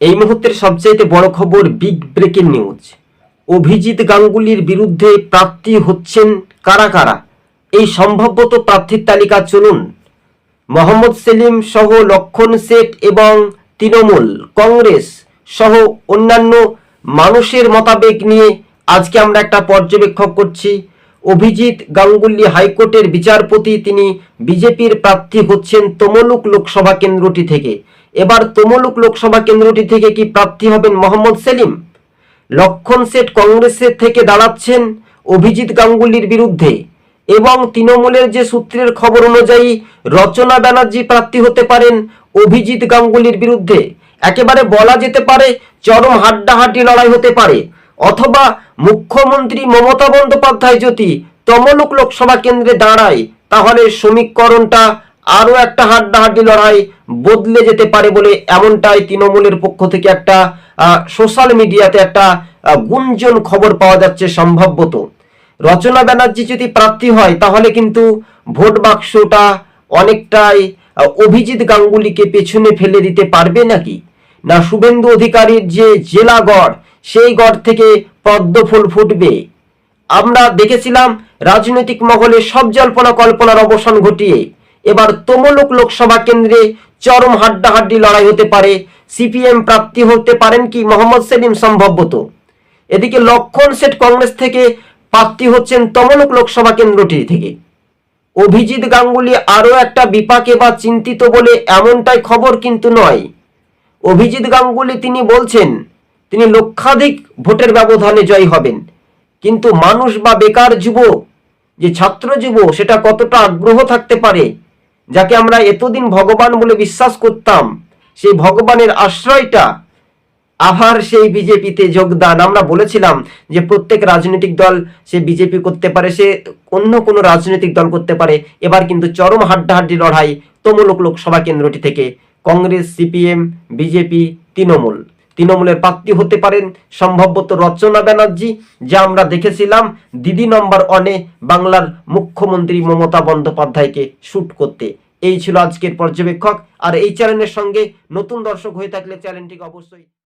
এই মুহূর্তের সবচাইতে বড় খবর বিগ ব্রেকিং নিউজ। অভিজিৎ গাঙ্গুলির বিরুদ্ধে প্রার্থী হচ্ছেন কারা কারা? এই সম্ভাব্যত প্রার্থীর তালিকা চলুন। মোহাম্মদ সেলিম সহ লক্ষণ শেঠ এবং তৃণমূল, কংগ্রেস সহ অন্যান্য মানুষের মতাবেগ নিয়ে আজকে আমরা একটা পর্যবেক্ষক করছি। অভিজিৎ গাঙ্গুলি হাইকোর্টের বিচারপতি, তিনি বিজেপির প্রার্থী হচ্ছেন তমলুক লোকসভা কেন্দ্রটি থেকে। এবার তমলুক লোকসভা কেন্দ্রটি থেকে কি প্রার্থী হবেন মোহাম্মদ সেলিম? লক্ষণ শেঠ কংগ্রেসের থেকে দাঁড়াচ্ছেন অভিজিৎ গাঙ্গুলির বিরুদ্ধে এবং তৃণমূলের যে সূত্রের খবর অনুযায়ী রচনা ব্যানার্জি প্রার্থী হতে পারেন অভিজিৎ গাঙ্গুলির বিরুদ্ধে। একেবারে বলা যেতে পারে চরম হাড্ডাহাড্ডি লড়াই হতে পারে। অথবা মুখ্যমন্ত্রী মমতা বন্দ্যোপাধ্যায় যদি তমলুক লোকসভা কেন্দ্রে দাঁড়ায়, তাহলে সমীকরণটা আরও একটা হাড্ডাহাড্ডি লড়াই বদলে যেতে পারে বলে এমনটাই তৃণমূলের পক্ষ থেকে একটা সোশ্যাল মিডিয়াতে একটা গুঞ্জন খবর পাওয়া যাচ্ছে সম্ভবত রচনা ব্যানার্জি যদি প্রার্থী হয়, তাহলে কিন্তু ভোট বাক্সটা অনেকটাই অভিজিৎ গাঙ্গুলিকে পেছনে ফেলে দিতে পারবে নাকি? না শুভেন্দু অধিকারীর যে জেলা গড়, সেই গড় থেকে পদ্ম ফুল ফুটবে। আমরা দেখেছিলাম রাজনৈতিক মহলে সব জল্পনা কল্পনার অবসান ঘটিয়ে এবার তমলুক লোকসভা কেন্দ্রে চরম হাড্ডাহাড্ডি লড়াই হতে পারে। সিপিএম প্রাপ্তি হতে পারেন কি মোহাম্মদ সেলিম সম্ভবত। এদিকে লক্ষণ সেট কংগ্রেস থেকে প্রার্থী হচ্ছেন তমলুক লোকসভা কেন্দ্রটি থেকে। অভিজিৎ গাঙ্গুলি আরও একটা বিপাকে বা চিন্তিত বলে এমনটাই খবর কিন্তু নয়। অভিজিৎ গাঙ্গুলি তিনি বলছেন, তিনি লক্ষাধিক ভোটের ব্যবধানে জয় হবেন। কিন্তু মানুষ বা বেকার যুব যে ছাত্র যুব সেটা কতটা আগ্রহ থাকতে পারে? যাকে আমরা এতদিন ভগবান বলে বিশ্বাস করতাম, সেই ভগবানের আশ্রয়টা আবার সেই বিজেপিতে যোগদান। আমরা বলেছিলাম যে প্রত্যেক রাজনৈতিক দল সে বিজেপি করতে পারে, সে অন্য কোনো রাজনৈতিক দল করতে পারে। এবার কিন্তু চরম হাড্ডাহাড্ডি লড়াই তমলুক লোকসভা কেন্দ্রটি থেকে, কংগ্রেস, সিপিএম, বিজেপি, তৃণমূল। তৃণমূলের প্রার্থী হতে পারেন সম্ভবত রচনা ব্যানার্জি, যা আমরা দেখেছিলাম দিদি নম্বর অনে বাংলার মুখ্যমন্ত্রী মমতা বন্দ্যোপাধ্যায়কে শ্যুট করতে। এই ছিল আজকের পর্যবেক্ষক। আর এই চ্যানেলের সঙ্গে নতুন দর্শক হয়ে থাকলে চ্যানেলটিকে অবশ্যই